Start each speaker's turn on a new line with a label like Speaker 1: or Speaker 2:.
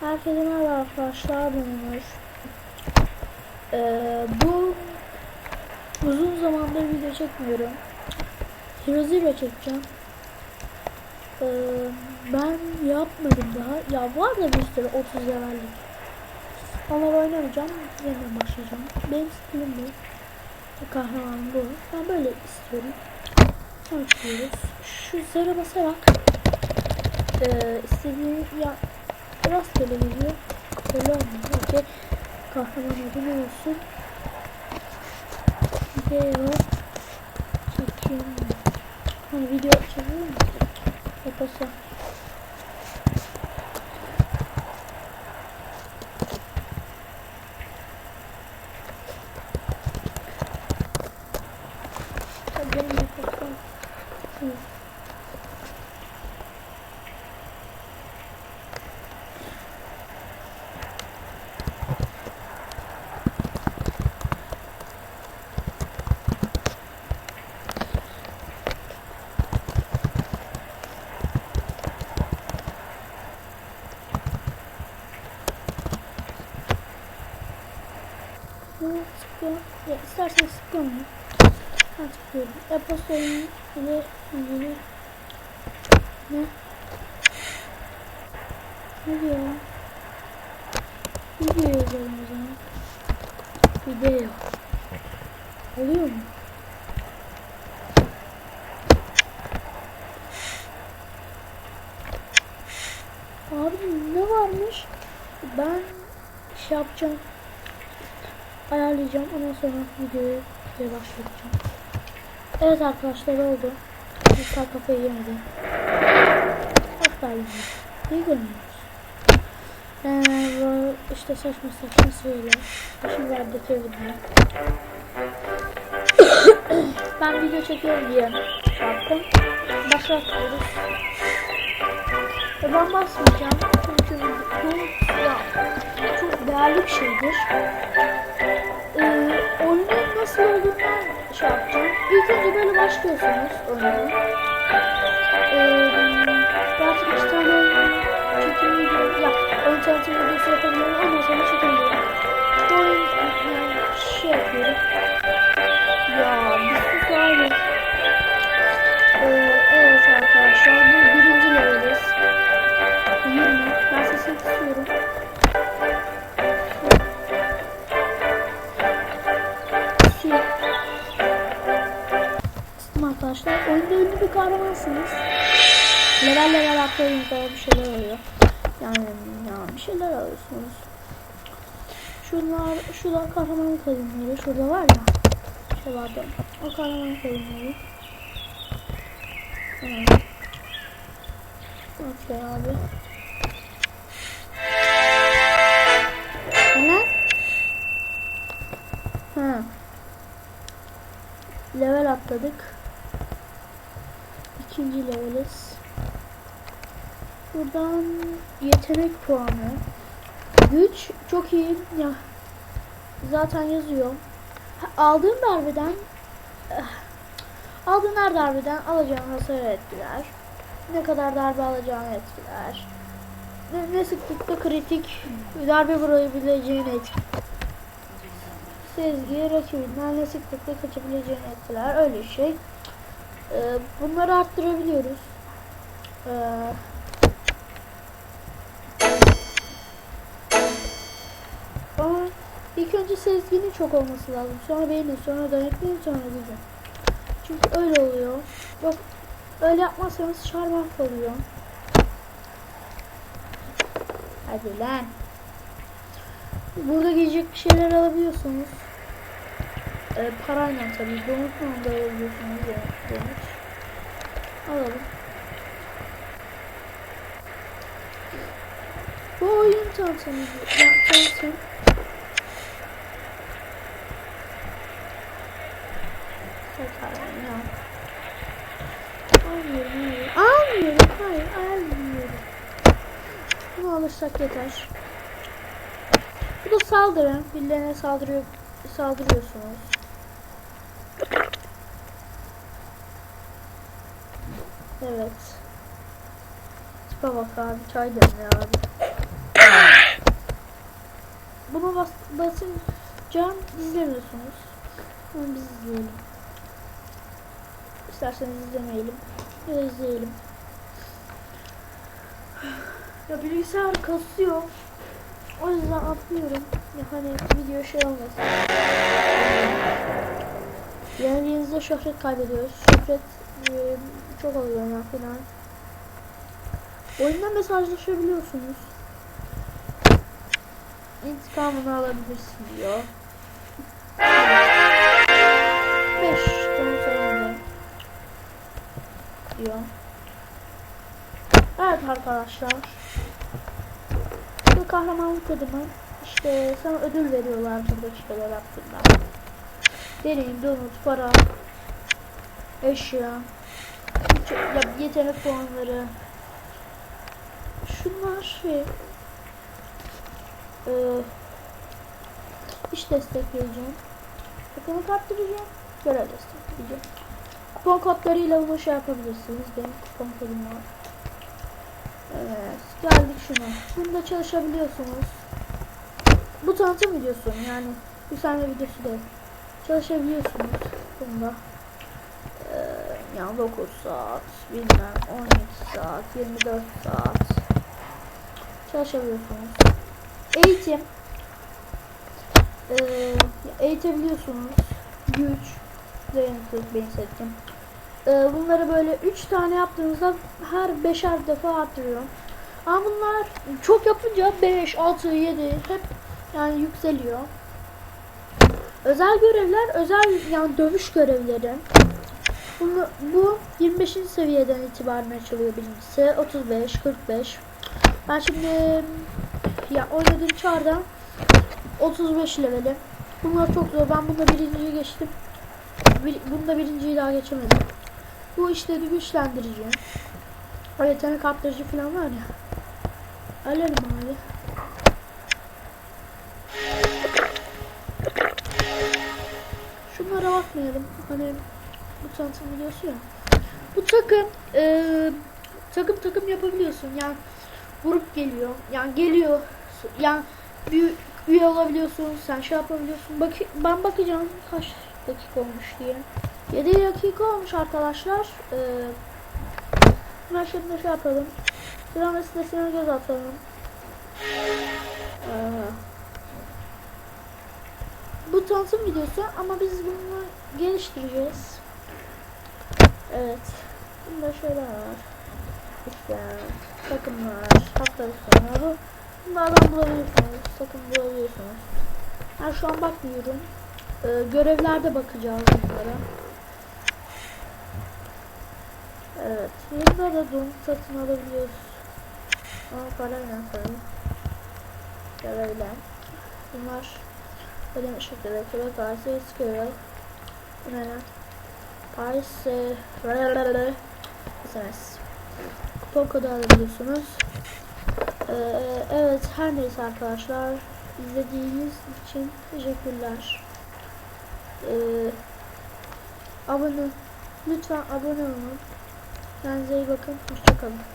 Speaker 1: Herkese merhaba arkadaşlar Onur. Ee, bu uzun zamandır video çekmiyorum. Hero çekeceğim. Ee, ben yapmadım daha. Ya var da bir sürü 30 levellik. Onlar oynamayacağım. Yeniden başlayacağım. Benim stilim bu. Kahramanım bu. Ben böyle istiyorum. Başlıyoruz. Şu zara basarak ee, istediğim ya rastgele gidiyor. Öyle olmuyor. Okey. Kahraman adı ne olsun? Video çekeyim. Hani video çekiyor mu? Yapasa. Tabii benim yapasam. Hı. Ne sıkıyor? Ya istersen sıkıyor mu? Ben sıkıyorum. E-postanın ile ilgili ne? Ne diyor? Video yazalım o zaman. Video. Oluyor mu? Abi ne varmış? Ben şey yapacağım. Ayarlayacağım. Ondan sonra videoya başlayacağım. Evet arkadaşlar oldu. Lütfen kafayı yemedi. Hatta yemedi. İyi görünüyoruz. Ee, işte saçma saçma şeyler. Başım verdi video. ben video çekiyorum diye şey yaptım. Başlatıyoruz. Ben basmayacağım. Çünkü bu çok değerli bir şeydir. Oyunun nasıl olduğundan şey yapacağım. İlk önce böyle başlıyorsunuz oyunu. Ee, kahramansınız. Level level atlayınca bir şeyler oluyor. Yani ya bir şeyler alıyorsunuz. Şunlar, şurada kahraman kadınları. Şurada var ya. Şey vardı. O kahraman kadınları. Evet. Okey abi. Ne? Ha. Level atladık. İkinci leveliz. Buradan yetenek puanı. Güç çok iyi. Ya zaten yazıyor. Ha, Aldığın darbeden eh, aldığın her darbeden alacağın hasar etkiler. Ne kadar darbe alacağını etkiler. Ne, ne sıklıkta kritik darbe vurabileceğini etkiler. Sezgi rakibinden ne sıklıkla kaçabileceğini etkiler. Öyle şey. Ee, bunları arttırabiliyoruz. Ee, ama ilk önce sezginin çok olması lazım. Sonra beynin, sonra dayanıklılığın, sonra gücün. Çünkü öyle oluyor. Yok öyle yapmazsanız şar mahvoluyor. Hadi lan. Burada giyecek bir şeyler alabiliyorsunuz. Ee, parayla tabii. Donutla da alabiliyorsunuz. Ya, donut. Alalım. Bu oyun tanıtımı. Ya, tanıtım. Satarım ya. Almıyorum hayır almıyorum. Bunu alırsak yeter. Bu da saldırı. Birilerine saldırıyor, saldırıyorsunuz. Evet. Tipe bak abi çay demle abi. basınca izlemiyorsunuz. Ama biz izleyelim. İsterseniz izlemeyelim. Ya izleyelim. Ya bilgisayar kasıyor. O yüzden atlıyorum. Ya hani video şey olmasın. Yenildiğinizde şöhret kaybediyoruz. Şöhret e, çok oluyor ya falan. Oyunda mesajlaşabiliyorsunuz. İntikamını alabilirsin diyor. 5 tane sonra diyor. Evet arkadaşlar. Bu kahramanlık ödümü işte sana ödül veriyorlar buradaki şeyler yaptığında. Deneyim, donut, para, eşya, ya yetenek puanları. Şunlar şey e, iş destekleyeceğim. Kuponu kaptıracağım. Görev destekleyeceğim. Kupon kodlarıyla bunu şey yapabilirsiniz. Benim kupon kodum var. Evet. Geldik şuna. Bunda çalışabiliyorsunuz. Bu tanıtım videosu yani. Bir tane videosu değil. Çalışabiliyorsunuz bunda. Yani 9 saat, bilmem 12 saat, 24 saat çalışabiliyorsunuz. Eğitim ee, eğitebiliyorsunuz. Güç, dayanıklılık benim seçtim. Ee, bunları böyle 3 tane yaptığınızda her beşer defa arttırıyor. Ama bunlar çok yapınca 5, 6, 7 hep yani yükseliyor. Özel görevler, özel yani dövüş görevleri. Bunu, bu 25. seviyeden itibaren açılıyor birincisi. 35, 45. Ben şimdi ya oynadığım çarda 35 leveli. Bunlar çok zor. Ben bunda birinciyi geçtim. Bir, bunda birinciyi daha geçemedim. Bu işte güçlendirici. O yetenek arttırıcı falan var ya. Alalım abi. Şunlara bakmayalım. Hani bu tanıtım videosu ya. Bu takım e, takım takım yapabiliyorsun. Yani grup geliyor. Yani geliyor. Yani bir üye olabiliyorsun. Sen şey yapabiliyorsun. Bak ben bakacağım kaç dakika olmuş diye. 7 dakika olmuş arkadaşlar. Ee, şimdi şey yapalım. Drama sitesine göz atalım. Ee, bu tanıtım videosu ama biz bunu geliştireceğiz. Evet. Bunda şeyler var. İşte takımlar, haftalık sonra bu. Bunlardan bulabiliyorsunuz. Takım bulabiliyorsunuz. Ben şu an bakmıyorum. Ee, görevlerde bakacağız bunlara. Evet. Burada da don satın alabiliyoruz. Ama parayla tabii. Görevler. Bunlar ödeme şekilde. Kebek arası sıkıyor. Bu ne Paris SMS. Kupon kodu alabiliyorsunuz. Ee, evet her neyse arkadaşlar. izlediğiniz için teşekkürler. Ee, abone lütfen abone olun. Kendinize iyi bakın. Hoşçakalın.